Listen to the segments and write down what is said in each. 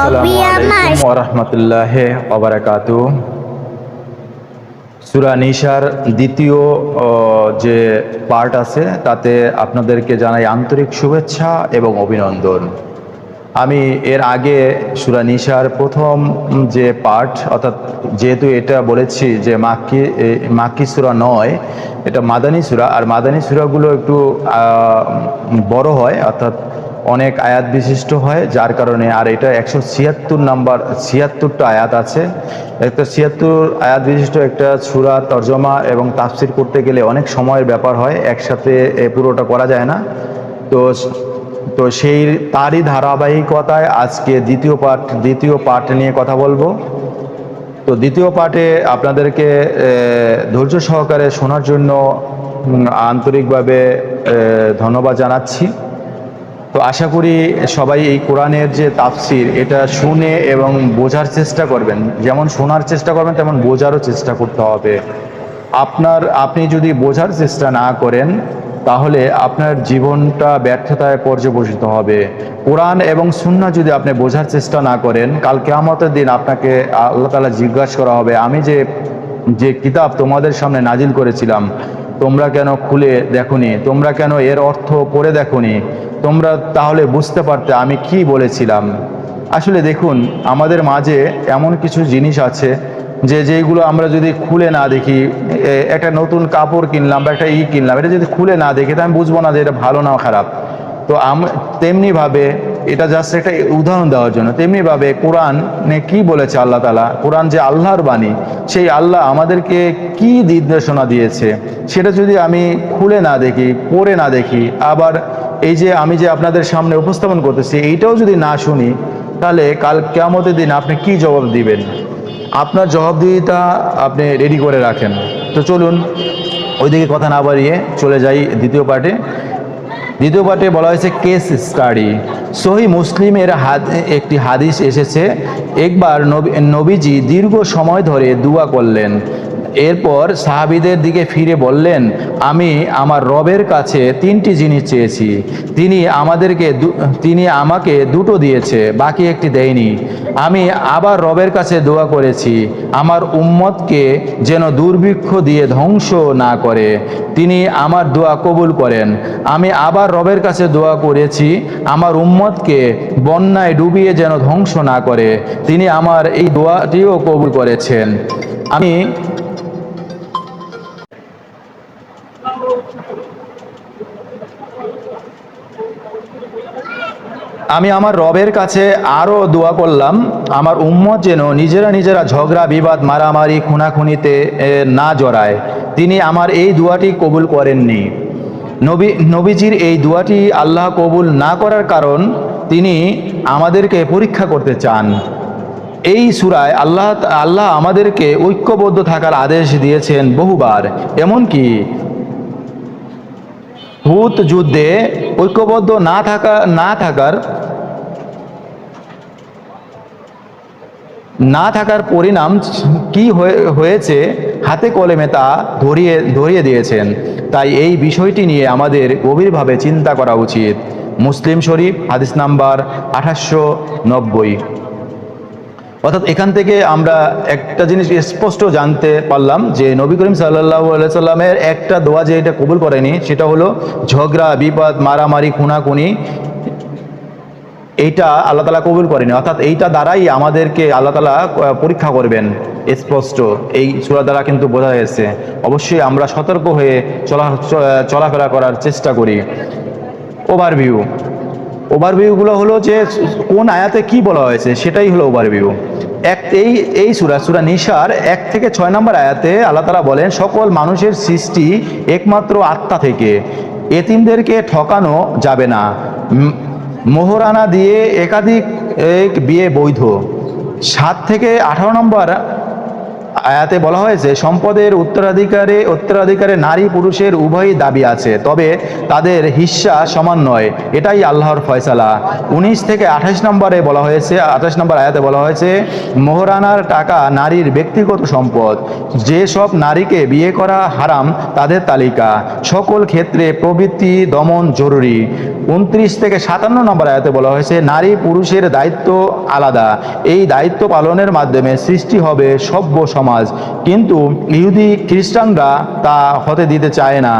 আসসালামু আলাইকুম ওরহমতুল্লাহ ওবরাকাতু সুরা নিশার দ্বিতীয় যে পার্ট আছে তাতে আপনাদেরকে জানাই আন্তরিক শুভেচ্ছা এবং অভিনন্দন। আমি এর আগে সুরা নিশার প্রথম যে পার্ট অর্থাৎ যেহেতু এটা বলেছি যে মাক্কি মাক্কি সুরা নয় এটা মাদানী সুরা আর মাদানী সুরাগুলো একটু বড় হয় অর্থাৎ অনেক আয়াত বিশিষ্ট হয়, যার কারণে আর এটা একশো ছিয়াত্তর নাম্বার, ছিয়াত্তরটা আয়াত আছে। একটা ছিয়াত্তর আয়াত বিশিষ্ট একটা সুরা তর্জমা এবং তাফসির করতে গেলে অনেক সময়ের ব্যাপার হয়, একসাথে পুরোটা করা যায় না। তো তো সেই, তারই ধারাবাহিকতায় আজকে দ্বিতীয় পার্ট দ্বিতীয় পার্ট নিয়ে কথা বলব। তো দ্বিতীয় পার্টে আপনাদেরকে ধৈর্য সহকারে শোনার জন্য আন্তরিকভাবে ধন্যবাদ জানাচ্ছি। তো আশা করি সবাই এই কোরআনের যে তাফসির, এটা শুনে এবং বোঝার চেষ্টা করবেন। যেমন শোনার চেষ্টা করবেন, তেমন বোঝারও চেষ্টা করতে হবে। আপনার, আপনি যদি বোঝার চেষ্টা না করেন, তাহলে আপনার জীবনটা ব্যর্থতায় পর্যবসিত হবে। কোরআন এবং সুন্না যদি আপনি বোঝার চেষ্টা না করেন, কাল কেয়ামতের দিন আপনাকে আল্লাহ তালা জিজ্ঞাসা করা হবে, আমি যে যে কিতাব তোমাদের সামনে নাজিল করেছিলাম, তোমরা কেন খুলে দেখোনি? তোমরা কেন এর অর্থ পড়ে দেখোনি? তোমরা তাহলে বুঝতে পারতে আমি কি বলেছিলাম। আসলে দেখুন, আমাদের মাঝে এমন কিছু জিনিস আছে যে যেগুলো আমরা যদি খুলে না দেখি একটা নতুন কাপড় কিনলাম বা একটা ই কিনলাম, এটা যদি খুলে না দেখি তো আমি বুঝব না যে এটা ভালো না খারাপ। তো আম, তেমনিভাবে এটা জাস্ট একটা উদাহরণ দেওয়ার জন্য। তেমনিভাবে কোরআনে কি বলেছে আল্লাহ তালা কোরআন যে আল্লাহর বাণী, সেই আল্লাহ আমাদেরকে কি নির্দেশনা দিয়েছে? সেটা যদি আমি খুলে না দেখি, পড়ে না দেখি, আবার এই যে আমি যে আপনাদের সামনে উপস্থাপন করতেছি, এইটাও যদি না শুনি, তাহলে কাল কেমতের দিন আপনি কি জবাব দিবেন? আপনার জবাবদিহিতা আপনি রেডি করে রাখেন। তো চলুন, ওইদিকে কথা না বাড়িয়ে চলে যাই দ্বিতীয় পার্টে। দ্বিতীয় পার্টে বলা হয়েছে কেস স্টাডি সহি মুসলিমের হাদ, একটি হাদিস এসেছে, একবার নবী, নবীজি দীর্ঘ সময় ধরে দুয়া করলেন। এরপর সাহাবিদের দিকে ফিরে বললেন, আমি আমার রবের কাছে তিনটি জিনিস চেয়েছি। তিনি আমাদেরকে তিনি আমাকে দুটো দিয়েছে, বাকি একটি দেয়নি। আমি আবার রবের কাছে দোয়া করেছি, আমার উম্মতকে যেন দুর্ভিক্ষ দিয়ে ধ্বংস না করে। তিনি আমার দোয়া কবুল করেন। আমি আবার রবের কাছে দোয়া করেছি, আমার উম্মতকে বন্যায় ডুবিয়ে যেন ধ্বংস না করে। তিনি আমার এই দোয়াটিও কবুল করেছেন। আমি আমি আমার রবের কাছে আরও দোয়া করলাম। আমার উম্মত যেন নিজেরা নিজেরা ঝগড়া, বিবাদ, মারামারি, খুনাখুনিতে না জড়ায়। তিনি আমার এই দোয়াটি কবুল করেননি। নবী, নবীজির এই দোয়াটি আল্লাহ কবুল না করার কারণ তিনি আমাদেরকে পরীক্ষা করতে চান। এই সুরায় আল্লাহ আল্লাহ আমাদেরকে ঐক্যবদ্ধ থাকার আদেশ দিয়েছেন বহুবার। এমনকি হুত যুদ্ধে ঐক্যবদ্ধ না থাকা, না থাকার না থাকার পরিণাম কি হয়ে- হয়েছে হাতে কলমে তা ধরিয়ে ধরিয়ে দিয়েছেন। তাই এই বিষয়টি নিয়ে আমাদের গভীরভাবে চিন্তা করা উচিত। মুসলিম শরীফ, হাদিস নাম্বার আঠাশশো নব্বই। অর্থাৎ এখান থেকে আমরা একটা জিনিস স্পষ্ট জানতে পারলাম যে নবী করিম সাল্লাহ সাল্লামের একটা দোয়া যে এটা কবুল করেনি, সেটা হলো ঝগড়া বিপদ মারামারি, খুনাখুনি, এইটা আল্লাহ তালা কবুল করেনি। অর্থাৎ এইটা দ্বারাই আমাদেরকে আল্লাহ তালা পরীক্ষা করবেন স্পষ্ট। এই সুরা দ্বারা কিন্তু বোঝা গেছে। অবশ্যই আমরা সতর্ক হয়ে চলা, চলাফেরা করার চেষ্টা করি। ওভারভিউ। ওভারভিউগুলো হলো যে কোন আয়াতে কি বলা হয়েছে, সেটাই হলো ওভারভিউ এক, এই এই সুরা সুরা নিশার এক থেকে ছয় নম্বর আয়াতে আল্লাহ তালা বলেন, সকল মানুষের সৃষ্টি একমাত্র আত্মা থেকে, এতিমদেরকে ঠকানো যাবে না। মোহরানা দিয়ে একাধিক, এক বিয়ে বৈধ। সাত থেকে আঠারো নম্বর আয়াতে বলা হয়েছে, সম্পদের উত্তরাধিকারে উত্তরাধিকারে নারী পুরুষের উভয়ই দাবি আছে, তবে তাদের হিস্সা সমান নয়, এটাই আল্লাহর ফয়সালা। উনিশ থেকে আঠাশ নম্বরে বলা হয়েছে, আঠাশ নম্বর আয়াতে বলা হয়েছে, মোহরানার টাকা নারীর ব্যক্তিগত সম্পদ, যে সব নারীকে বিয়ে করা হারাম তাদের তালিকা, সকল ক্ষেত্রে প্রবৃত্তি দমন জরুরি। উনত্রিশ থেকে সাতান্ন নম্বর আয়াতে বলা হয়েছে, নারী পুরুষের দায়িত্ব আলাদা, এই দায়িত্ব পালনের মাধ্যমে সৃষ্টি হবে সভ্য সমাজ কিন্তু ইহুদি খ্রিস্টানরা তা হতে দিতে চায় না।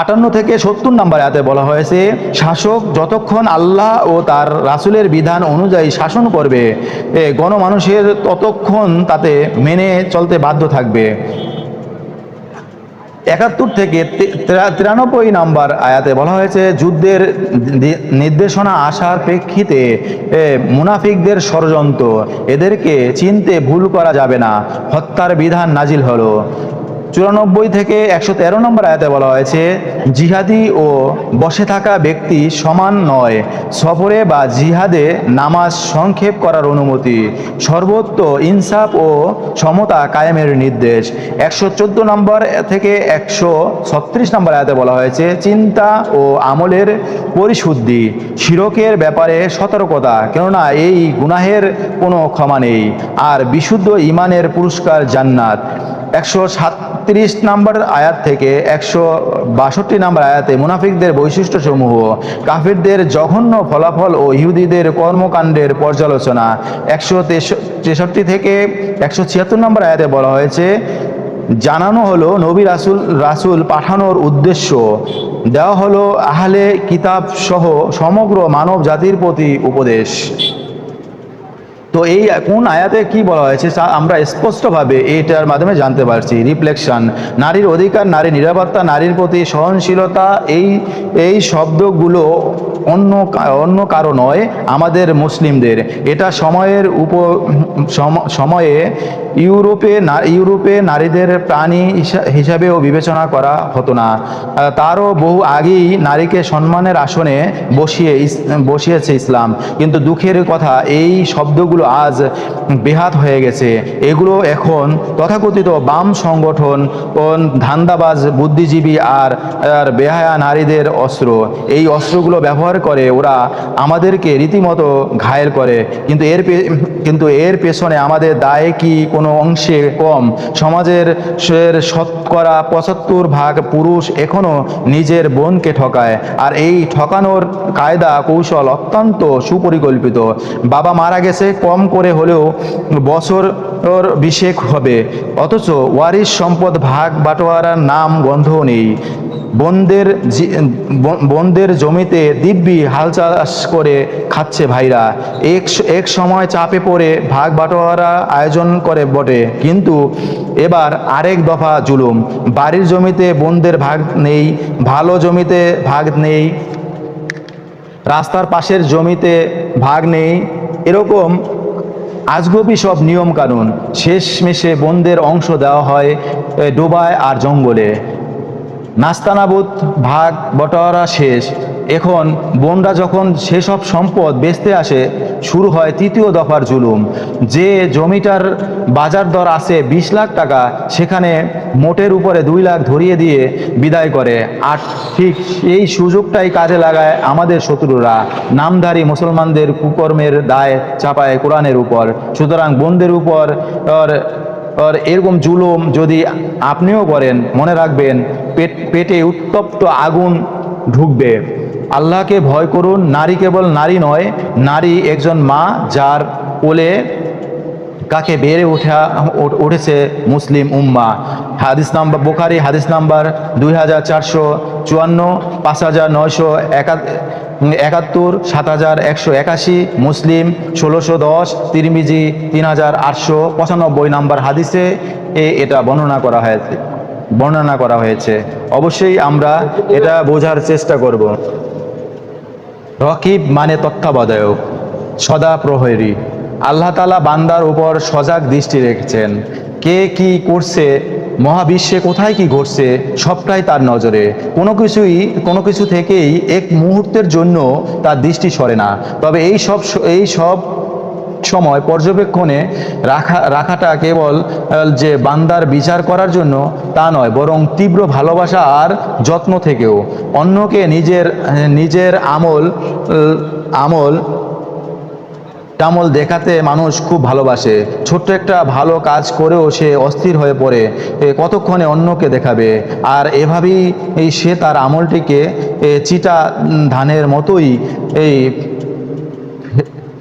আটান্ন থেকে সত্তর নম্বর আয়াতে বলা হয়েছে, শাসক যতক্ষণ আল্লাহ ও তার রাসুলের বিধান অনুযায়ী শাসন করবে গণমানুষের ততক্ষণ তাতে মেনে চলতে বাধ্য থাকবে। একাত্তর থেকে তিরানব্বই নাম্বার আয়াতে বলা হয়েছে, যুদ্ধের নির্দেশনা আসার প্রেক্ষিতে মুনাফিকদের ষড়যন্ত্র, এদেরকে চিনতে ভুল করা যাবে না, হত্যার বিধান নাজিল হলো। চুরানব্বই থেকে একশো তেরো নম্বর আয়াতে বলা হয়েছে, জিহাদি ও বসে থাকা ব্যক্তি সমান নয়। সফরে বা জিহাদে নামাজ সংক্ষেপ করার অনুমতি সর্বত্র ইনসাফ ও সমতা কায়েমের নির্দেশ। একশো চোদ্দ নম্বর থেকে একশো ছত্রিশ নম্বর আয়াতে বলা হয়েছে, চিন্তা ও আমলের পরিশুদ্ধি, শিরকের ব্যাপারে সতর্কতা, কেননা এই গুনাহের কোনো ক্ষমা নেই। আর বিশুদ্ধ ইমানের পুরস্কার জান্নাত। একশো সাত সাতত্রিশ নম্বর আয়াত থেকে একশো বাষট্টি নম্বর আয়াতে মুনাফিকদের বৈশিষ্ট্যসমূহ, কাফিরদের জঘন্য ফলাফল ও ইহুদিদের কর্মকাণ্ডের পর্যালোচনা। একশো তেষট্টি থেকে একশো ছিয়াত্তর নম্বর আয়াতে বলা হয়েছে, জানানো হলো নবী রাসুল রাসুল পাঠানোর উদ্দেশ্য। দেওয়া হলো আহলে কিতাব সহ সমগ্র মানব জাতির প্রতি উপদেশ। তো এই কোন আয়াতে কি বলা হয়েছে আমরা স্পষ্টভাবে এইটার মাধ্যমে জানতে পারছি। রিফ্লেকশন, নারীর অধিকার, নারী নিরাপত্তা, নারীর প্রতি সহনশীলতা, এই এই শব্দগুলো অন্য অন্য কারও নয়, আমাদের মুসলিমদের। এটা সময়ের উপ সময়ে ইউরোপে ইউরোপে নারীদের প্রাণী হিসা- হিসাবেও বিবেচনা করা হতো না। তারও বহু আগেই নারীকে সম্মানের আসনে বসিয়ে বসিয়েছে ইসলাম। কিন্তু দুঃখের কথা, এই শব্দগুলো আজ বেহাত হয়ে গেছে। এগুলো এখন তথাকথিত বাম সংগঠন ধান্দাবাজ বুদ্ধিজীবী আর আর বেহায়া নারীদের অস্ত্র। এই অস্ত্রগুলো ব্যবহার করে ওরা আমাদেরকে রীতিমতো ঘায়েল করে। কিন্তু এর কিন্তু এর পেছনে আমাদের দায় কি কোনো অংশে কম? সমাজের শতকরা পঁচাত্তর ভাগ পুরুষ এখনও নিজের বোনকে ঠকায়। আর এই ঠকানোর কায়দা কৌশল অত্যন্ত সুপরিকল্পিত। বাবা মারা গেছে, কম করে হলেও বছর ওর বিশেক হবে। অথচ ওয়ারিশ সম্পদ ভাগ বাটোয়ারার নাম গন্ধও নেই। বনদের বনদের জমিতে দিব্যি হাল চাষ করে খাচ্ছে ভাইরা। এক এক সময় চাপে পড়ে ভাগ বাটোয়ারা আয়োজন করে বটে। কিন্তু এবার আরেক দফা জুলুম। বাড়ির জমিতে বনদের ভাগ নেই, ভালো জমিতে ভাগ নেই, রাস্তার পাশের জমিতে ভাগ নেই। এরকম আজগবি সব নিয়ম কানুন শেষমেশে বনদের অংশ দেওয়া হয় ডোবায় আর জঙ্গলে। নাস্তানাবুত ভাগ, বটোয়ারা শেষ। এখন বোনরা যখন সেসব সম্পদ বেচতে আসে, শুরু হয় তৃতীয় দফার জুলুম। যে জমিটার বাজার দর আছে বিশ লাখ টাকা, সেখানে মোটের উপরে দুই লাখ ধরিয়ে দিয়ে বিদায় করে। আর ঠিক এই সুযোগটাই কাজে লাগায় আমাদের শত্রুরা। নামধারী মুসলমানদের কুকর্মের দায় চাপায় কোরআনের উপর। সুতরাং বোনদের উপর এরকম জুলুম যদি আপনিও করেন, মনে রাখবেন, পেট, পেটে উত্তপ্ত আগুন ঢুকবে। আল্লাহকে ভয় করুন, নারী কেবল নারী নয়, নারী একজন মা যার কোলে কাকে বেড়ে ওঠা উঠেছে মুসলিম উম্মা। হাদিস নাম্বার বোখারি হাদিস নাম্বার দুই হাজার চারশো চুয়ান্ন, পাঁচ হাজার নয়শো একা একাত্তর, সাত হাজার একশো একাশি, মুসলিম ষোলোশো দশ, তিরমিজি তিন হাজার আটশো পঁচানব্বই নাম্বার হাদিসে এ এটা বর্ণনা করা হয়েছে বর্ণনা করা হয়েছে। অবশ্যই আমরা এটা বোঝার চেষ্টা করব। রকিব মানে তত্ত্বাবধায়ক, সদা প্রহরী। আল্লাহ তালা বান্দার উপর সজাগ দৃষ্টি রেখেছেন। কে কি করছে, মহাবিশ্বে কোথায় কি ঘটছে, সবটাই তার নজরে। কোনো কিছুই, কোনো কিছু থেকেই এক মুহূর্তের জন্য তার দৃষ্টি সরে না। তবে এই সব এই সব সময় পর্যবেক্ষণে রাখা রাখাটা কেবল যে বান্দার বিচার করার জন্য তা নয়, বরং তীব্র ভালোবাসা আর যত্ন থেকেও। অন্যকে নিজের নিজের আমল আমল, টামল দেখাতে মানুষ খুব ভালোবাসে। ছোট্ট একটা ভালো কাজ করেও সে অস্থির হয়ে পড়ে। কতক্ষণে অন্যকে দেখাবে? আর এভাবেই, এই সে তার আমলটিকে চিটা ধানের মতোই, এই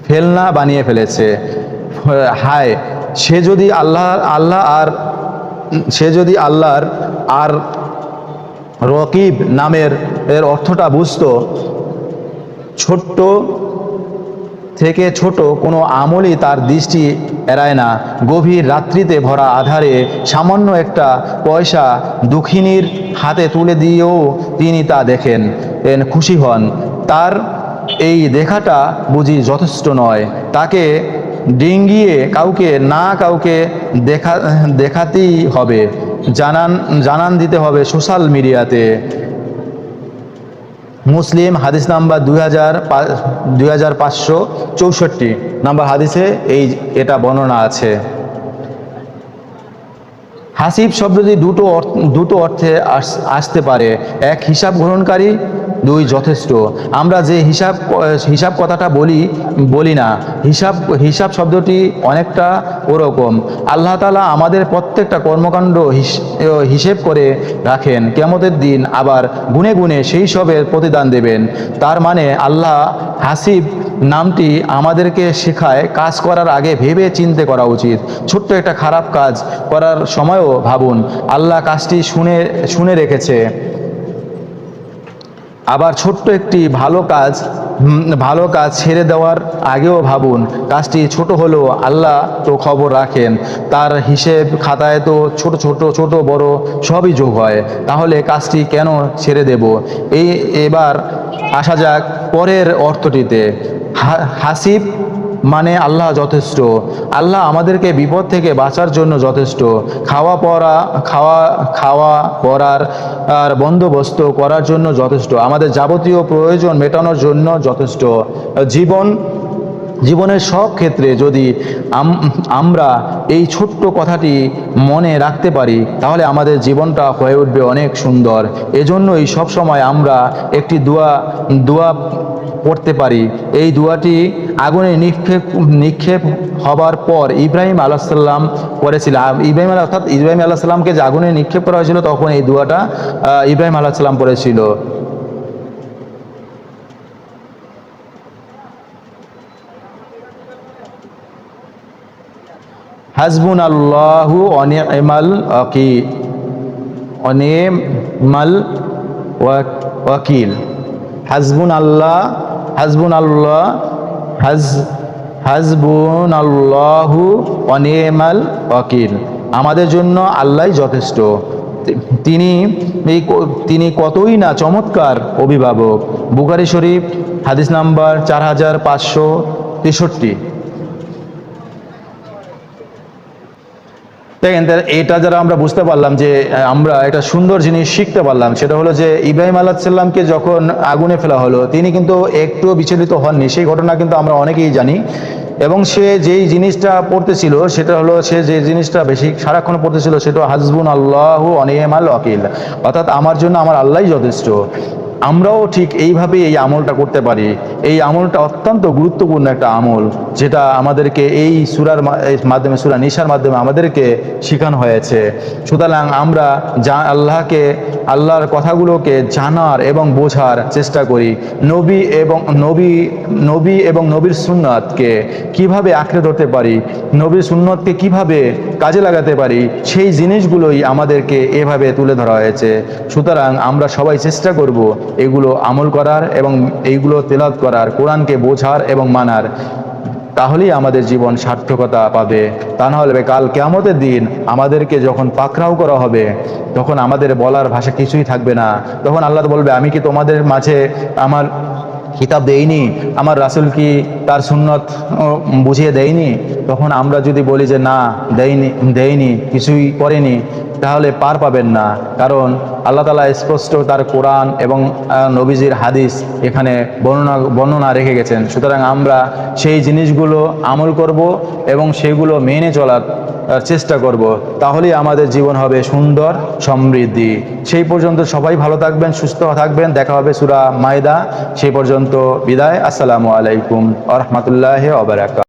ফেলনা বানিয়ে ফেলেছে। হায়, সে যদি আল্লাহ আল্লাহ আর, সে যদি আল্লাহর আর রকিব নামের, এর অর্থটা বুঝত, ছোট্ট থেকে ছোট কোনো আমলই তার দৃষ্টি এড়ায় না। গভীর রাত্রিতে ভরা আধারে সামান্য একটা পয়সা দুঃখিনীর হাতে তুলে দিয়েও তিনি তা দেখেন। খুশি হন। তার এই দেখাটা বুঝি যথেষ্ট নয়। তাকে ডিঙ্গিয়ে কাউকে না কাউকে দেখা, দেখাতেই হবে। জানান জানান দিতে হবে সোশ্যাল মিডিয়াতে। মুসলিম হাদিস নাম্বার দুই হাজার দুই হাজার পাঁচশো চৌষট্টি। নাম্বার হাদিসে এই, এটা বর্ণনা আছে। হাসিব শব্দটি দুটো দুটো অর্থে আস- আসতে পারে। এক, হিসাব গ্রহণকারী দুই যথেষ্ট। আমরা যে হিসাব হিসাব কথাটা বলি বলি না। হিসাব হিসাব শব্দটি অনেকটা ওরকম। আল্লাহ তালা আমাদের প্রত্যেকটা কর্মকাণ্ড হিস- হিসেব করে রাখেন। কেমতের দিন আবার গুনে গুনে সেই সবের প্রতিদান দেবেন। তার মানে আল্লাহ হাসিব নামটি আমাদেরকে শেখায়। কাজ করার আগে ভেবে চিনতে করা উচিত। ছোট্ট একটা খারাপ কাজ করার সময়ও ভাবুন। আল্লাহ কাজটি শুনে শুনে রেখেছে। আবার ছোট্ট একটি ভালো কাজ ভালো কাজ ছেড়ে দেওয়ার আগেও ভাবুন, কাজটি ছোট হলেও আল্লাহ তো খবর রাখেন। তার হিসেব খাতায় তো ছোট ছোট ছোট, বড় সবই যোগ হয়। তাহলে কাজটি কেন ছেড়ে দেব? এই এবার আসা যাক পরের অর্থটিতে। হাসিব মানে আল্লাহ যথেষ্ট। আল্লাহ আমাদেরকে বিপদ থেকে বাঁচার জন্য যথেষ্ট। খাওয়া পড়া খাওয়া খাওয়া পড়ার আর বন্দোবস্ত করার জন্য যথেষ্ট। আমাদের যাবতীয় প্রয়োজন মেটানোর জন্য যথেষ্ট। জীবন, জীবনের সব ক্ষেত্রে যদি আমরা এই ছোট্ট কথাটি মনে রাখতে পারি, তাহলে আমাদের জীবনটা হয়ে উঠবে অনেক সুন্দর। এজন্যই সবসময় আমরা একটি দোয়া দোয়া পড়তে পারি। এই দোয়াটি আগুনে নিক্ষেপ নিক্ষেপ হবার পর ইব্রাহিম আলাহাল্লাম করেছিল। আ- ইব্রাহিম আলাহ অর্থাৎ ইব্রাহিম আলাহ সাল্লামকে যে আগুনে নিক্ষেপ করা হয়েছিল, তখন এই দোয়াটা ইব্রাহিম আলাহ সাল্লাম পড়েছিল হাসবুন আল্লাহু অনিমাল অকি অনিমাল ওয়াকিল। হাসবুন আল্লাহ হাসবুন আল্লাহ হাজ হাজবুন আল্লাহু অনিমাল ওয়াকিল। আমাদের জন্য আল্লাহ যথেষ্ট। তিনি, এই তিনি কতই না চমৎকার অভিভাবক। বুখারি শরীফ, হাদিস নাম্বার চার হাজার পাঁচশো তেষট্টি। দেখেন এটা যারা আমরা বুঝতে পারলাম যে আমরা একটা সুন্দর জিনিস শিখতে পারলাম, সেটা হলো যে ইব্রাহিম আলাহ সাল্লামকে যখন আগুনে ফেলা হলো, তিনি কিন্তু একটু বিচলিত হননি। সেই ঘটনা কিন্তু আমরা অনেকেই জানি। এবং সে যেই জিনিসটা পড়তেছিল, সেটা হলো সে যে জিনিসটা বেশি সারাক্ষণ পড়তেছিল, সেটা হাজবুন আল্লাহ অনিয়মাল অকিল অর্থাৎ আমার জন্য আমার আল্লাহই যথেষ্ট। আমরাও ঠিক এইভাবে এই আমলটা করতে পারি। এই আমলটা অত্যন্ত গুরুত্বপূর্ণ একটা আমল, যেটা আমাদেরকে এই সুরার মাধ্যমে, সুরা নিশার মাধ্যমে আমাদেরকে শেখানো হয়েছে। সুতরাং আমরা যা, আল্লাহকে, আল্লাহর কথাগুলোকে জানার এবং বোঝার চেষ্টা করি। নবী এবং, নবী নবী এবং নবীর সুন্নাতকে কীভাবে আঁকড়ে ধরতে পারি, নবীর সুন্নতকে কীভাবে কাজে লাগাতে পারি, সেই জিনিসগুলোই আমাদেরকে এভাবে তুলে ধরা হয়েছে। সুতরাং আমরা সবাই চেষ্টা করব এগুলো আমল করার এবং এইগুলো তেলাত করার, কোরআনকে বোঝার এবং মানার, তাহলেই আমাদের জীবন সার্থকতা পাবে। তা না হলে কাল কেমতের দিন আমাদেরকে যখন পাকড়াও করা হবে, তখন আমাদের বলার ভাষা কিছুই থাকবে না। তখন আল্লাহ বলবে, আমি কি তোমাদের মাঝে আমার কিতাব দেইনি? আমার রাসুল কি তার সুন্নত বুঝিয়ে দেয়নি, তখন আমরা যদি বলি যে না, দেয়নি দেয়নি, কিছুই করেনি, তাহলে পার পাবেন না। কারণ আল্লাহ তালা স্পষ্ট তার কোরআন এবং নবীজির হাদিস এখানে বর্ণনা বর্ণনা রেখে গেছেন। সুতরাং আমরা সেই জিনিসগুলো আমল করব এবং সেগুলো মেনে চলার চেষ্টা করব। তাহলেই আমাদের জীবন হবে সুন্দর, সমৃদ্ধি। সেই পর্যন্ত সবাই ভালো থাকবেন, সুস্থ থাকবেন। দেখা হবে সুরা মায়দা। সেই পর্যন্ত বিদায়। আসসালামু আলাইকুম। আ রহমতুল্লাহ